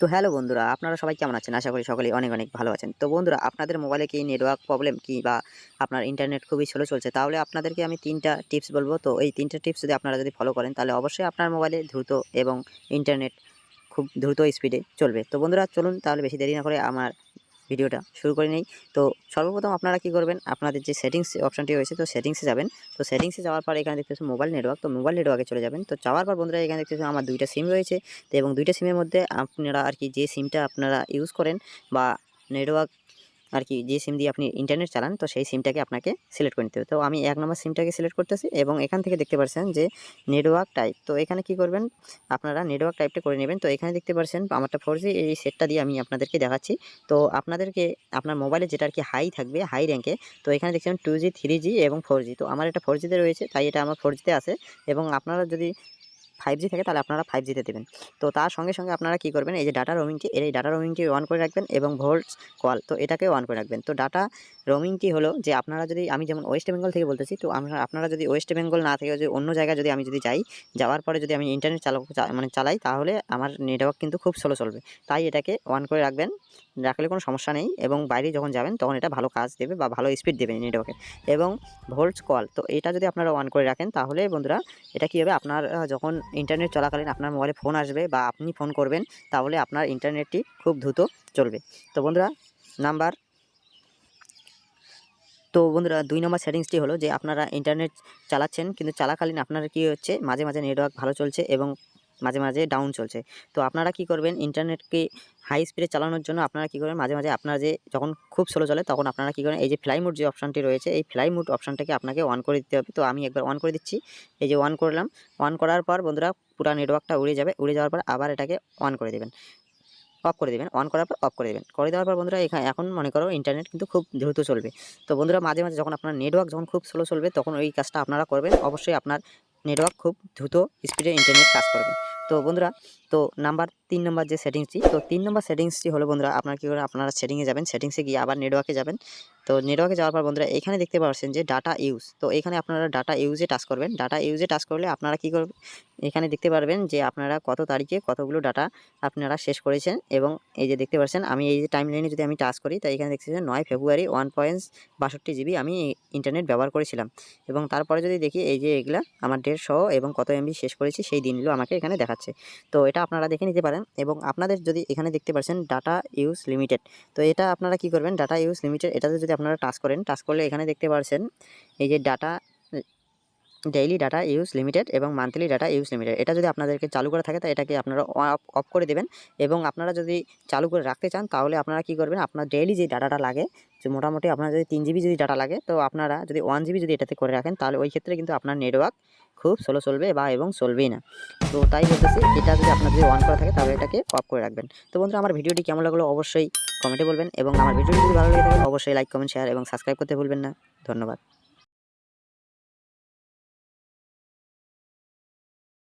তো হ্যালো বন্ধুরা, আপনারা সবাই কেমন আছেন? আশা করি সকলেই অনেক অনেক ভালো আছেন। তো বন্ধুরা, আপনাদের মোবাইলে কি নেটওয়ার্ক প্রবলেম কি বা আপনার ইন্টারনেট খুবই স্লো চলছে? তাহলে আপনাদেরকে আমি তিনটা টিপস বলব। তো এই তিনটা টিপস যদি আপনারা যদি ফলো করেন, তাহলে অবশ্যই আপনার মোবাইলে দ্রুত এবং ইন্টারনেট খুব দ্রুত স্পিডে চলবে। তো বন্ধুরা, চলুন তাহলে বেশি দেরি না করে আমার ভিডিওটা শুরু করে নেই। তো সর্বপ্রথম আপনারা কি করবেন? আপনাদের যে সেটিংস অপশনটি রয়েছে, তো সেটিংসে যাবেন। তো সেটিংসে যাওয়ার পর এখানে দেখতে পাচ্ছেন মোবাইল নেটওয়ার্ক তো মোবাইল নেটওয়ার্কে চলে যাবেন। তো যাওয়ার পর বন্ধুরা এখানে দেখতে পাচ্ছেন আমার দুইটা সিম রয়েছে। তো এবং দুইটা সিমের মধ্যে আপনারা আর কি যে সিমটা আপনারা ইউজ করেন বা নেটওয়ার্ক আর কি যে সিম দিয়ে আপনি ইন্টারনেট চালান, তো সেই সিমটাকে আপনাকে সিলেক্ট করে নিতে হবে। তো আমি এক নম্বর সিমটাকে সিলেক্ট করতেছি এবং এখান থেকে দেখতে পাচ্ছেন যে নেটওয়ার্ক টাইপ তো এখানে কি করবেন? আপনারা নেটওয়ার্ক টাইপটা করে নেবেন। তো এখানে দেখতে পাচ্ছেন আমারটা ফোর এই সেটটা দিয়ে আমি আপনাদেরকে দেখাচ্ছি। তো আপনাদেরকে আপনার মোবাইলে যেটা আর কি হাই থাকবে হাই র্যাঙ্কে তো এখানে দেখছেন টু জি থ্রি জি এবং ফোর জি তো আমার এটা ফোর জিতে রয়েছে, তাই এটা আমার ফোর জিতে আছে। এবং আপনারা যদি ফাইভ জি থাকে তাহলে আপনারা ফাইভ জিতে দেবেন। তো তার সঙ্গে সঙ্গে আপনারা কি করবেন, এই যে ডাটা রোমিংটি এই ডাটা রোমিংটি অন করে রাখবেন এবং ভোল্টস কল তো এটাকেও অন করে রাখবেন। তো ডাটা রোমিংটি হলো যে আপনারা যদি, আমি যেমন ওয়েস্ট বেঙ্গল থেকে বলতেছি, তো আমরা, আপনারা যদি ওয়েস্ট বেঙ্গল না থেকে, যদি অন্য জায়গায় যদি আমি যদি যাই, যাওয়ার পরে যদি আমি ইন্টারনেট চালক মানে চালাই, তাহলে আমার নেটওয়ার্ক কিন্তু খুব স্লো চলবে। তাই এটাকে অন করে রাখবেন। রাখলে কোনো সমস্যা নেই এবং বাইরে যখন যাবেন তখন এটা ভালো কাজ দেবে বা ভালো স্পিড দেবে নেটওয়ার্কে এবং ভোল্টস কল তো এটা যদি আপনারা অন করে রাখেন তাহলে বন্ধুরা এটা কী হবে আপনার যখন ইন্টারনেট চলাকালীন আপনার মোবাইলে ফোন আসবে বা আপনি ফোন করবেন তাহলে আপনার ইন্টারনেটটি খুব দ্রুত চলবে। তো বন্ধুরা নাম্বার তো বন্ধুরা দুই নম্বর সেটিংসটি হলো যে আপনারা ইন্টারনেট চালাচ্ছেন কিন্তু চালাকালীন আপনার কি হচ্ছে মাঝে মাঝে নেটওয়ার্ক ভালো চলছে এবং মাঝে মাঝে ডাউন চলছে। তো আপনারা কি করবেন? ইন্টারনেটকে হাই স্পিডে চালানোর জন্য আপনারা কী করবেন? মাঝে মাঝে আপনার যে যখন খুব স্লো চলে তখন আপনারা কী করেন? এই যে ফ্লাই মোড যে অপশানটি রয়েছে, এই ফ্লাই মোড অপশানটাকে আপনাকে অন করে দিতে হবে। তো আমি একবার অন করে দিচ্ছি। এই যে অন করলাম। অন করার পর বন্ধুরা পুরো নেটওয়ার্কটা উড়ে যাবে। উড়ে যাওয়ার পর আবার এটাকে অন করে দেবেন। অফ করে দেবেন। অন করার পর অফ করে দেবেন। করে দেওয়ার পর বন্ধুরা এখানে এখন মনে করো ইন্টারনেট কিন্তু খুব দ্রুত চলবে। তো বন্ধুরা মাঝে মাঝে যখন আপনার নেটওয়ার্ক যখন খুব স্লো চলবে তখন ওই কাজটা আপনারা করবেন। অবশ্যই আপনার নেটওয়ার্ক খুব দ্রুত স্পিডে ইন্টারনেট কাজ করবে। তো বন্ধুরা, তো নাম্বার তিন নম্বর যে সেটিংসটি তো তিন নম্বর সেটিংসটি হলো বন্ধুরা, আপনার কী করে, আপনারা সেটিংয়ে যাবেন সেটিংসে গিয়ে আবার নেটওয়ার্কে যাবেন। তো নেটওয়ার্কে যাওয়ার পর বন্ধুরা, এখানে দেখতে পাচ্ছেন যে ডাটা ইউজ তো এখানে আপনারা ডাটা ইউজে টাচ করবেন। ডাটা ইউজে টাচ করলে আপনারা কী করবেন, এখানে দেখতে পারবেন যে আপনারা কত তারিখে কতগুলো ডাটা আপনারা শেষ করেছেন এবং এই যে দেখতে পাচ্ছেন আমি এই যে টাইম লাইনে যদি আমি টাচ করি, তাই এখানে দেখতে পাচ্ছেন নয় ফেব্রুয়ারি ওয়ান পয়েন্ট বাষট্টি জিবি আমি ইন্টারনেট ব্যবহার করেছিলাম। এবং তারপরে যদি দেখি এই যে এগুলা আমার ডেট সহ এবং কত এমবি শেষ করেছি, সেই দিনগুলো আমাকে এখানে দেখাচ্ছে। তো এটা আপনারা দেখে নিতে পারেন এবং আপনাদের যদি এখানে দেখতে পাচ্ছেন ডাটা ইউজ লিমিটেড তো এটা আপনারা কি করবেন ডাটা ইউজ লিমিটেড এটাতে যদি আপনারা টাচ করেন। টাচ করলে এখানে দেখতে পাচ্ছেন এই যে data daily data use limited এবং মান্থলি ডাটা ইউজ লিমিটেড এটা যদি আপনাদেরকে চালু করে থাকে, তো এটাকে আপনারা অফ করে দেবেন এবং আপনারা যদি চালু করে রাখতে চান, তাহলে আপনারা কি করবেন? আপনার ডেইলি যে ডাটাটা লাগে, যে মোটামুটি আপনার যদি তিন জিবি যদি ডাটা লাগে, তো আপনারা যদি ওয়ান জিবি যদি এটাতে করে রাখেন, তাহলে ওই ক্ষেত্রে কিন্তু আপনার নেটওয়ার্ক খুব স্লো চলবে বা এবং চলবেই না। তো তাই বলতেছি, এটা যদি আপনার যদি অন করা থাকে, তাহলে এটাকে অফ করে রাখবেন। তো বন্ধুরা, আমার ভিডিওটি কেমন লাগল অবশ্যই কমেন্টে বলবেন এবং আমার ভিডিওটি যদি ভালো লেগে অবশ্যই লাইক কমেন্ট শেয়ার এবং সাবস্ক্রাইব করতে ভুলবেন না। ধন্যবাদ।